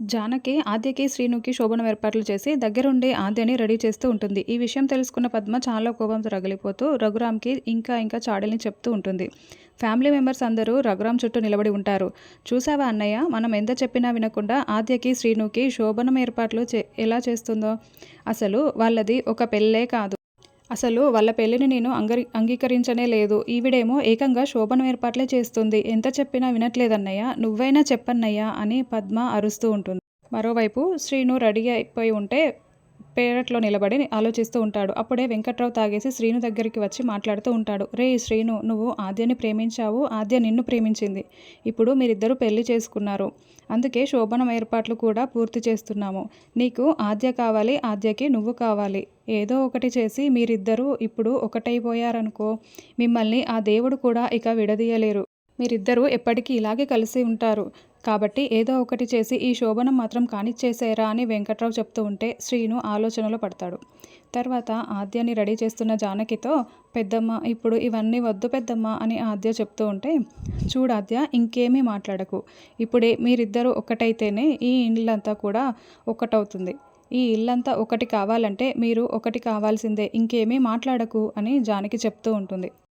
జానకి ఆద్యకి శ్రీనుకి శోభనం ఏర్పాట్లు చేసి దగ్గరుండి ఆద్యని రెడీ చేస్తూ ఉంటుంది. ఈ విషయం తెలుసుకున్న పద్మ చాలా కోపంతో రగిలిపోతూ రఘురామ్కి ఇంకా ఇంకా చాడల్ని చెప్తూ ఉంటుంది. ఫ్యామిలీ మెంబర్స్ అందరూ రఘురామ్ చుట్టూ నిలబడి ఉంటారు. చూసావా అన్నయ్య? మనం ఎంత చెప్పినా వినకుండా ఆద్యకి శ్రీనుకి శోభనం ఏర్పాట్లు చే ఎలా చేస్తుందో? అసలు వాళ్ళది ఒక పెళ్ళే కాదు. అసలు వాళ్ళ పెళ్ళిని నేను అంగరి అంగీకరించనే లేదు. ఈవిడేమో ఏకంగా శోభనం ఏర్పాట్లే చేస్తుంది. ఎంత చెప్పినా వినట్లేదన్నయ్య. నువ్వైనా చెప్పన్నయ్య అని పద్మ అరుస్తూ ఉంటుంది. మరోవైపు శ్రీను రెడీ అయిపోయి ఉంటే పేరట్లో నిలబడి ఆలోచిస్తూ ఉంటాడు. అప్పుడే వెంకట్రావు తాగేసి శ్రీను దగ్గరికి వచ్చి మాట్లాడుతూ ఉంటాడు. రే శ్రీను నువ్వు ఆద్యని ప్రేమించావు. ఆద్య నిన్ను ప్రేమించింది. ఇప్పుడు మీరిద్దరూ పెళ్ళి చేసుకున్నారు. అందుకే శోభనం ఏర్పాట్లు కూడా పూర్తి చేస్తున్నాము. నీకు ఆద్య కావాలి ఆద్యకి నువ్వు కావాలి. ఏదో ఒకటి చేసి మీరిద్దరూ ఇప్పుడు ఒకటైపోయారనుకో మిమ్మల్ని ఆ దేవుడు కూడా ఇక విడదీయలేరు. మీరిద్దరూ ఎప్పటికీ ఇలాగే కలిసి ఉంటారు. కాబట్టి ఏదో ఒకటి చేసి ఈ శోభనం మాత్రం కానిచ్చేసేరా అని వెంకట్రావు చెప్తూ ఉంటే శ్రీను ఆలోచనలో పడతాడు. తర్వాత ఆద్యని రెడీ చేస్తున్న జానకితో పెద్దమ్మ ఇప్పుడు ఇవన్నీ వద్దు పెద్దమ్మ అని ఆద్య చెప్తూ ఉంటే చూడాద్య ఇంకేమీ మాట్లాడకు. ఇప్పుడే మీరిద్దరూ ఒకటైతేనే ఈ ఇళ్ళంతా కూడా ఒకటవుతుంది. ఈ ఇల్లంతా ఒకటి కావాలంటే మీరు ఒకటి కావాల్సిందే ఇంకేమీ మాట్లాడకు అని జానకి చెప్తూ ఉంటుంది.